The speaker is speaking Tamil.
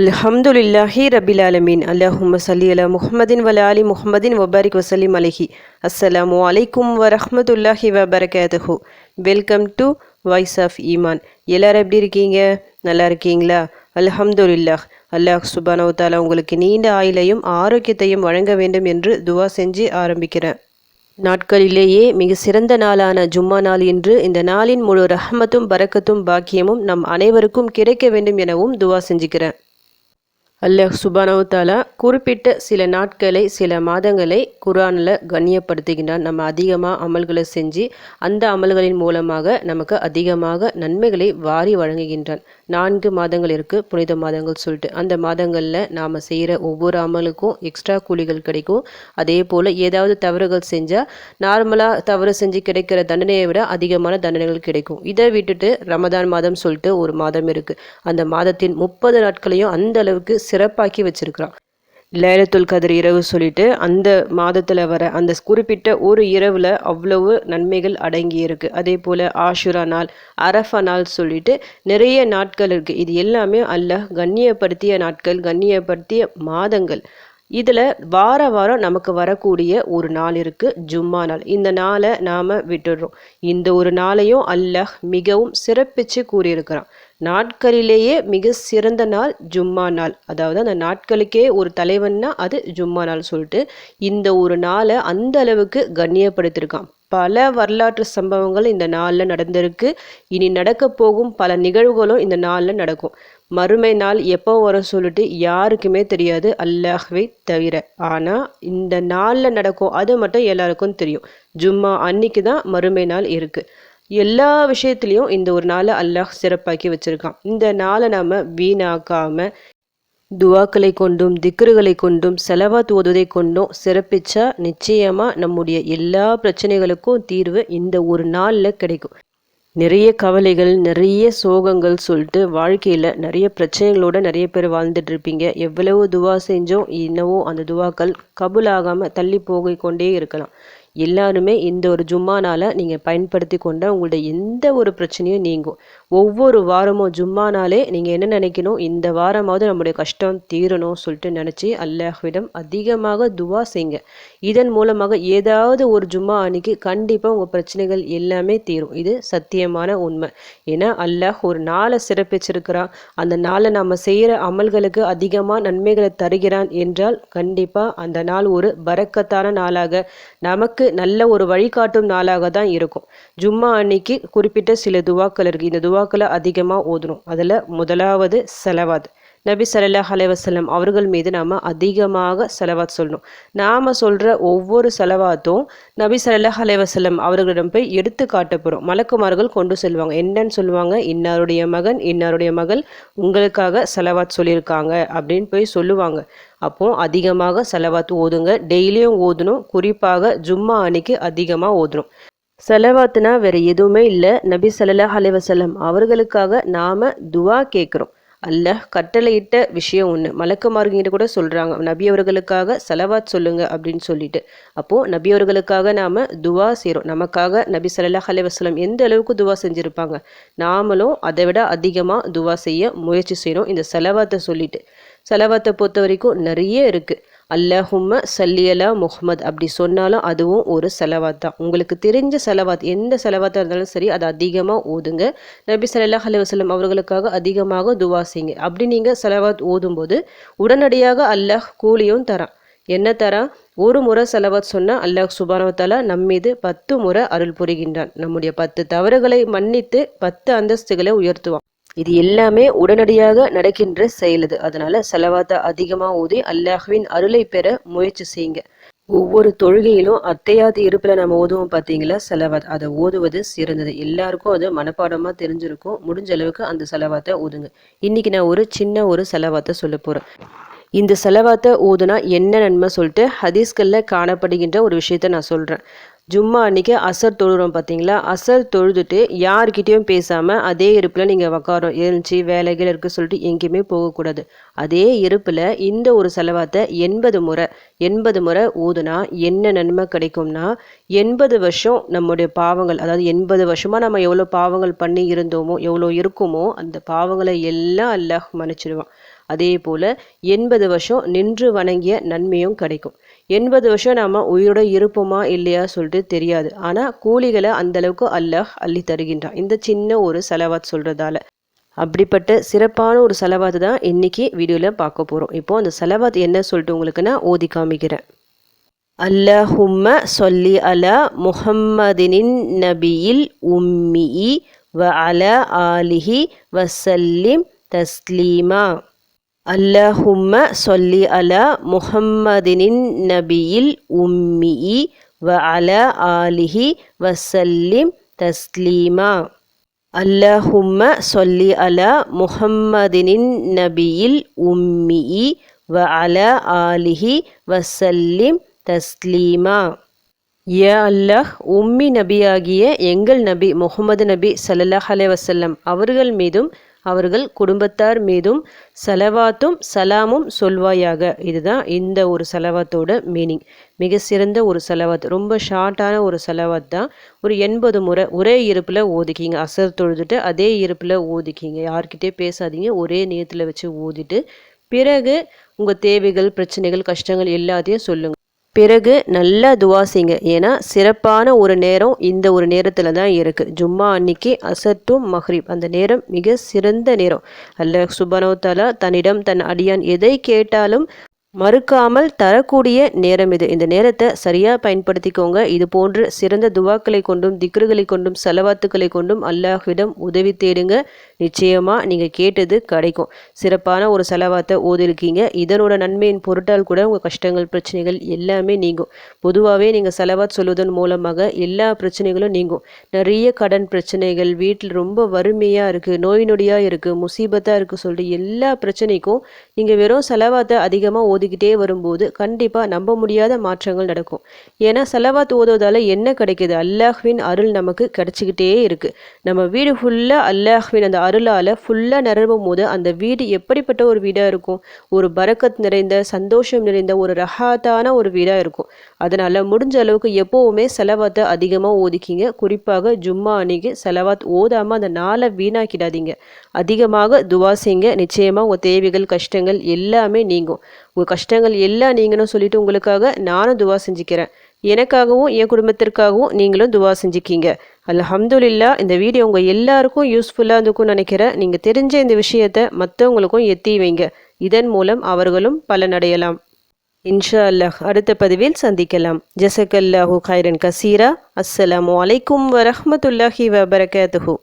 அல்ஹம்துலில்லாஹி ரபில் ஆலமீன். அல்லாஹும்ம சல்லி அலா முஹம்மதின் வல அலி முஹமதின் வபாரிக் வசலிம் அலஹி. அஸ்ஸலாமு அலைக்கும் வரஹ்மத்துல்லாஹி வபரகாத்துஹு. Welcome to voice of Iman. எல்லாரும் எப்படி இருக்கீங்க? நல்லா இருக்கீங்களா? அல்ஹம்துலில்லாஹ். அல்லாஹ் சுபானவுத்தாலா உங்களுக்கு நீண்ட ஆயுளையும் ஆரோக்கியத்தையும் வழங்க வேண்டும் என்று துவா செஞ்சு ஆரம்பிக்கிறேன். நாட்களிலேயே மிக சிறந்த நாளான ஜும்மா நாள் இன்று இந்த நாளின் முழு ரஹமத்தும் பரக்கத்தும் பாக்கியமும் நம் அனைவருக்கும் கிடைக்க வேண்டும் எனவும் துவா செஞ்சுக்கிறேன். அல்லாஹ் சுபானவத்தாலா குறிப்பிட்ட சில நாட்களை சில மாதங்களை குரானில் கண்ணியப்படுத்துகின்றான். நம்ம அதிகமாக அமல்களை செஞ்சு அந்த அமல்களின் மூலமாக நமக்கு அதிகமாக நன்மைகளை வாரி வழங்குகின்றான். நான்கு மாதங்கள் இருக்குது புனித மாதங்கள் சொல்லிட்டு. அந்த மாதங்களில் நாம் செய்கிற ஒவ்வொரு அமலுக்கும் எக்ஸ்ட்ரா கூலிகள் கிடைக்கும். அதே போல் ஏதாவது தவறுகள் செஞ்சால் நார்மலாக தவறு செஞ்சு கிடைக்கிற தண்டனையை விட அதிகமான தண்டனைகள் கிடைக்கும். இதை விட்டுட்டு ரமதான் மாதம் சொல்லிட்டு ஒரு மாதம் இருக்குது அந்த மாதத்தின் முப்பது நாட்களையும் அந்த அளவுக்கு சிறப்பாக்கி வச்சிருக்கிறான். லேலத்துல் கதிர் இரவு சொல்லிட்டு அந்த மாதத்தில் வர அந்த குறிப்பிட்ட ஒரு இரவில் அவ்வளவு நன்மைகள் அடங்கியிருக்கு அதே போல் ஆஷுரா நாள் அரஃபா நாள் சொல்லிட்டு நிறைய நாட்கள் இருக்குது இது எல்லாமே அல்லாஹ் கண்ணியப்படுத்திய நாட்கள் கண்ணியப்படுத்திய மாதங்கள். இதில் வார வாரம் நமக்கு வரக்கூடிய ஒரு நாள் இருக்குது ஜும்மா நாள். இந்த நாளை நாம் விட்டுடுறோம். இந்த ஒரு நாளையும் அல்லாஹ் மிகவும் சிறப்பித்து கூறியிருக்கிறான். நாட்களிலேயே மிக சிறந்த நாள் ஜும்மா நாள். அதாவது அந்த நாட்களுக்கே ஒரு தலைவன்னா அது ஜும்மா நாள் சொல்லிட்டு இந்த ஒரு நாளை அந்த அளவுக்கு கண்ணியப்படுத்தியிருக்கான். பல வரலாற்று சம்பவங்கள் இந்த நாளில் நடந்திருக்கு. இனி நடக்க போகும் பல நிகழ்வுகளும் இந்த நாளில் நடக்கும். மறுமை நாள் எப்போ வரும் சொல்லிட்டு யாருக்குமே தெரியாது. அல்லாஹ்வை தவிர. ஆனால் இந்த நாளில் நடக்கும் அது மட்டும் எல்லாருக்கும் தெரியும். ஜும்மா அன்னைக்கு தான் மறுமை நாள் இருக்குது எல்லா விஷயத்துலேயும் இந்த ஒரு நாளை அல்லாஹ் சிறப்பாக்கி வச்சுருக்கான். இந்த நாளை நாம் வீணாக்காமல் துவாக்களை கொண்டும் திக்ருகளை கொண்டும் செலவாத் ஓதுவதை கொண்டும் சிறப்பிச்சா நிச்சயமாக நம்முடைய எல்லா பிரச்சனைகளுக்கும் தீர்வு இந்த ஒரு நாளில் கிடைக்கும். நிறைய கவலைகள் நிறைய சோகங்கள் சொல்லிட்டு வாழ்க்கையில் நிறைய பிரச்சனைகளோட நிறைய பேர் வாழ்ந்துட்டு இருப்பீங்க. எவ்வளவு துவா செஞ்சோம் இன்னவோ அந்த துவாக்கள் கபுலாகாமல் தள்ளி போகிக்கொண்டே கொண்டே இருக்கலாம். எல்லாருமே இந்த ஒரு ஜும்மானால் நீங்கள் பயன்படுத்தி கொண்ட உங்களுடைய எந்த ஒரு பிரச்சனையும் நீங்கும். ஒவ்வொரு வாரமும் ஜும்மானாலே நீங்கள் என்ன நினைக்கணும்? இந்த வாரமாவது நம்முடைய கஷ்டம் தீரணும் சொல்லிட்டு நினச்சி அல்லாஹ்விடம் அதிகமாக துவா செய்யுங்க. இதன் மூலமாக ஏதாவது ஒரு ஜும்மா அன்னைக்கு கண்டிப்பாக உங்கள் பிரச்சனைகள் எல்லாமே தீரும். இது சத்தியமான உண்மை. ஏன்னா அல்லாஹ் ஒரு நாளை சிறப்பிச்சிருக்கிறான். அந்த நாளை நம்ம செய்கிற அமல்களுக்கு அதிகமாக நன்மைகளை தருகிறான் என்றால் கண்டிப்பாக அந்த நாள் ஒரு பறக்கத்தான நாளாக நமக்கு நல்ல ஒரு வழிகாட்டும் நாளாக தான் இருக்கும். ஜும்மா அன்னைக்கு குறிப்பிட்ட சில துவாக்கள் இருக்குது இந்த துவா துவாக்களை அதிகமாக ஓதணும். அதில் முதலாவது செலவாத். நபி சல்லாஹ் அலைவசல்லம் அவர்கள் மீது நாம் அதிகமாக செலவாத் சொல்லணும். நாம் சொல்கிற ஒவ்வொரு செலவாத்தும் நபி சல்லாஹ் அலைவசல்லம் அவர்களிடம் போய் எடுத்து காட்டப்படும். மலக்குமார்கள் கொண்டு செல்வாங்க. என்னன்னு சொல்லுவாங்க? இன்னாருடைய மகன் இன்னாருடைய மகள் உங்களுக்காக செலவாத் சொல்லியிருக்காங்க அப்படின்னு போய் சொல்லுவாங்க. அப்போ அதிகமாக செலவாத்து ஓதுங்க. டெய்லியும் ஓதணும். குறிப்பாக ஜும்மா அன்னைக்கு அதிகமாக ஓதணும். செலவாத்துனா வேற எதுவுமே இல்லை. நபி சல்லாஹ் அலைவசல்லம் அவர்களுக்காக நாம துவா கேட்குறோம். அல்லாஹ் கட்டளையிட்ட விஷயம் ஒன்று மலக்குமார்கிட்ட கூட சொல்கிறாங்க நபி அவர்களுக்காக செலவாத் சொல்லுங்க அப்படின்னு சொல்லிட்டு. அப்போது நபி அவர்களுக்காக நாம் துவா செய்கிறோம் நமக்காக நபி சல்லாஹ் அலைவாஸ்லம் எந்த அளவுக்கு துவா செஞ்சுருப்பாங்க? நாமளும் அதை விட அதிகமாக துவா செய்ய முயற்சி செய்கிறோம் இந்த செலவாத்தை சொல்லிட்டு. செலவாத்தை பொறுத்த வரைக்கும் நிறைய இருக்குது அல்லஹும்ம சல்லியலா முஹமத் அப்படி சொன்னாலும் அதுவும் ஒரு செலவாத் தான். உங்களுக்கு தெரிஞ்ச செலவாத் எந்த செலவாத்தாக இருந்தாலும் சரி அதை அதிகமாக ஓதுங்க. நபி சல்லாஹ் அலி அவர்களுக்காக அதிகமாக துவா செய்யுங்க. அப்படி நீங்கள் செலவாத் ஓதும்போது உடனடியாக அல்லாஹ் கூலியும் தரான். என்ன தரான்? ஒரு முறை செலவாத் சொன்னால் அல்லாஹ் சுபானவத்தாலா நம்மீது பத்து முறை அருள் புரிகின்றான். நம்முடைய பத்து தவறுகளை மன்னித்து பத்து அந்தஸ்துகளை உயர்த்துவான். இது எல்லாமே உடனடியாக நடக்கின்ற செயல் இது அதனால செலவாத்த அதிகமாக ஊதி அல்லாஹ்வின் அருளை பெற முயற்சி செய்யுங்க. ஒவ்வொரு தொழுகையிலும் அத்தையாத்து இருப்பில் நம்ம ஓதுவோம் பார்த்தீங்களா செலவாத். அதை ஓதுவது சிறந்தது. எல்லாருக்கும் அது மனப்பாடமாக தெரிஞ்சிருக்கும். முடிஞ்ச அளவுக்கு அந்த செலவாத்தை ஓதுங்க. இன்னைக்கு நான் ஒரு சின்ன ஒரு செலவாத்தை சொல்ல போகிறேன் இந்த செலவாத்தை ஓதுனா என்ன நன்மை சொல்லிட்டு ஹதீஸ்களில் காணப்படுகின்ற ஒரு விஷயத்த நான் சொல்கிறேன் ஜும்மா அன்றைக்கி அசர் தொழுறோம் பார்த்தீங்களா அசர் தொழுதுட்டு யார்கிட்டேயும் பேசாமல் அதே இருப்பில் நீங்கள் உக்காரோம் எழுந்துச்சி வேலைகள் இருக்குது சொல்லிட்டு எங்கேயுமே போகக்கூடாது. அதே இருப்பில் இந்த ஒரு செலவாத்தை எண்பது முறை எண்பது முறை ஊதுனா என்ன நன்மை கிடைக்கும்னா எண்பது வருஷம் நம்முடைய பாவங்கள் அதாவது எண்பது வருஷமாக நம்ம எவ்வளோ பாவங்கள் பண்ணி இருந்தோமோ எவ்வளோ இருக்குமோ அந்த பாவங்களை எல்லாம் அல்லாஹ் மன்னிச்சிடுவான் அதே போல் எண்பது வருஷம் நின்று வணங்கிய நன்மையும் கிடைக்கும். எண்பது வருஷம் நாம் உயிரோட இருப்போமா இல்லையா சொல்லிட்டு தெரியாது. ஆனால் கூலிகளை அந்தளவுக்கு அல்லாஹ் அள்ளி தருகின்றான். இந்த சின்ன ஒரு செலவாத் சொல்கிறதால அப்படிப்பட்ட சிறப்பான ஒரு செலவாத்து தான் இன்றைக்கி வீடியோவில் பார்க்க போகிறோம் இப்போது அந்த செலவாத் என்ன சொல்லிட்டு உங்களுக்கு நான் ஓதி காமிக்கிறேன். அல்லஹும்ம சொல்லி அல முஹம்மதினின் நபியில் உம்மி வ அல ஆலிஹி வசல்லிம் தஸ்லீமா அல்லஹும்ம சொல்லி அல முஹம்மதினின் நபியில் உம்மி வ அல ஆலிஹி வசல்லிம் தஸ்லீமா. அல்லஹும்ம சொல்லி அல முஹம்மதினின் நபியில் உம்மி வ அல ஆலிஹி வசல்லிம் தஸ்லீமா. ஏ அல்லாஹ் உம்மி நபியாகிய எங்கள் நபி முகமது நபி சல்லாஹ் அலே வசல்லம் அவர்கள் மீதும் அவர்கள் குடும்பத்தார் மீதும் செலவாத்தும் சலாமும் சொல்வாயாக. இதுதான் இந்த ஒரு செலவாத்தோட மீனிங் மிக சிறந்த ஒரு செலவாத் ரொம்ப ஷார்ட்டான ஒரு செலவாத் தான். ஒரு எண்பது முறை ஒரே இருப்பில் ஓதிக்கிங்க. அசர் தொழுதுட்டு அதே இருப்பில் ஓதிக்கிங்க. யார்கிட்டே பேசாதீங்க. ஒரே நேரத்தில் வச்சு ஓதிட்டு பிறகு உங்கள் தேவைகள் பிரச்சனைகள் கஷ்டங்கள் எல்லாத்தையும் சொல்லுங்கள் பிறகு நல்லா துவா செய்யுங்க ஏன்னா சிறப்பான ஒரு நேரம் இந்த ஒரு நேரத்தில் தான் இருக்குது ஜும்மா அன்னைக்கு அசட்டும் மஹ்ரீப். அந்த நேரம் மிக சிறந்த நேரம். அல்ல சுபனோத்தாலா தன்னிடம் தன் அடியான் எதை கேட்டாலும் மறுக்காமல் தரக்கூடிய நேரம் இது. இந்த நேரத்தை சரியாக பயன்படுத்திக்கோங்க. இது போன்று சிறந்த துவாக்களை கொண்டும் திக்ருகளை கொண்டும் செலவாத்துக்களை கொண்டும் அல்லாஹ்விடம் உதவி தேடுங்க. நிச்சயமாக நீங்கள் கேட்டது கிடைக்கும். சிறப்பான ஒரு செலவாத்தை ஓதிருக்கீங்க. இதனோட நன்மையின் பொருட்டால் கூட உங்கள் கஷ்டங்கள் பிரச்சனைகள் எல்லாமே நீங்கும். பொதுவாகவே நீங்கள் செலவாத் சொல்வதன் மூலமாக எல்லா பிரச்சனைகளும் நீங்கும். நிறைய கடன் பிரச்சனைகள் வீட்டில் ரொம்ப வறுமையாக இருக்குது நோய் நொடியாக இருக்குது முசீபத்தாக இருக்குது சொல்லிட்டு எல்லா பிரச்சனைக்கும் நீங்கள் வெறும் செலவாத்தை அதிகமாக ஓதிக்கிட்டே வரும்போது கண்டிப்பாக நம்ப முடியாத மாற்றங்கள் நடக்கும். ஏன்னா செலவாத் ஓதுவதால் என்ன கிடைக்கிது? அல்லாஹ்வின் அருள் நமக்கு கிடச்சிக்கிட்டே இருக்குது நம்ம வீடு ஃபுல்லாக அல்லாஹ்வின் அந்த அருள் அருளால் ஃபுல்லாக நிரம்பும் போது அந்த வீடு எப்படிப்பட்ட ஒரு வீடாக இருக்கும்? ஒரு பரக்கத் நிறைந்த சந்தோஷம் நிறைந்த ஒரு ரஹாத்தான ஒரு வீடாக இருக்கும். அதனால் முடிஞ்ச அளவுக்கு எப்போவுமே செலவாத்தை அதிகமாக ஓதிக்கிங்க குறிப்பாக ஜும்மா அன்னைக்கு செலவாத் ஓதாமல் அந்த நாளை வீணாக்கிடாதீங்க. அதிகமாக துவா செய்யுங்க நிச்சயமாக உங்கள் தேவைகள் கஷ்டங்கள் எல்லாமே நீங்கும். உங்கள் கஷ்டங்கள் எல்லாம் நீங்கன்னு சொல்லிட்டு உங்களுக்காக நானும் துவா செஞ்சுக்கிறேன். எனக்காகவும் என் குடும்பத்திற்காகவும் நீங்களும் துவா செஞ்சுக்கிங்க. அல்ஹம்துலில்லா இந்த வீடியோ உங்கள் எல்லாருக்கும் யூஸ்ஃபுல்லாக இருந்துக்கும் நினைக்கிறேன். நீங்கள் தெரிஞ்ச இந்த விஷயத்த மற்றவங்களுக்கும் எத்தி வைங்க. இதன் மூலம் அவர்களும் பலனடையலாம். இன்ஷா அல்லாஹ் அடுத்த பதிவில் சந்திக்கலாம். ஜசக்கல்லாஹூ கைரன் கசீரா. அஸ்ஸலாமு அலைக்கும் வரஹமத்துல்லாஹி வபரகாத்துஹூ.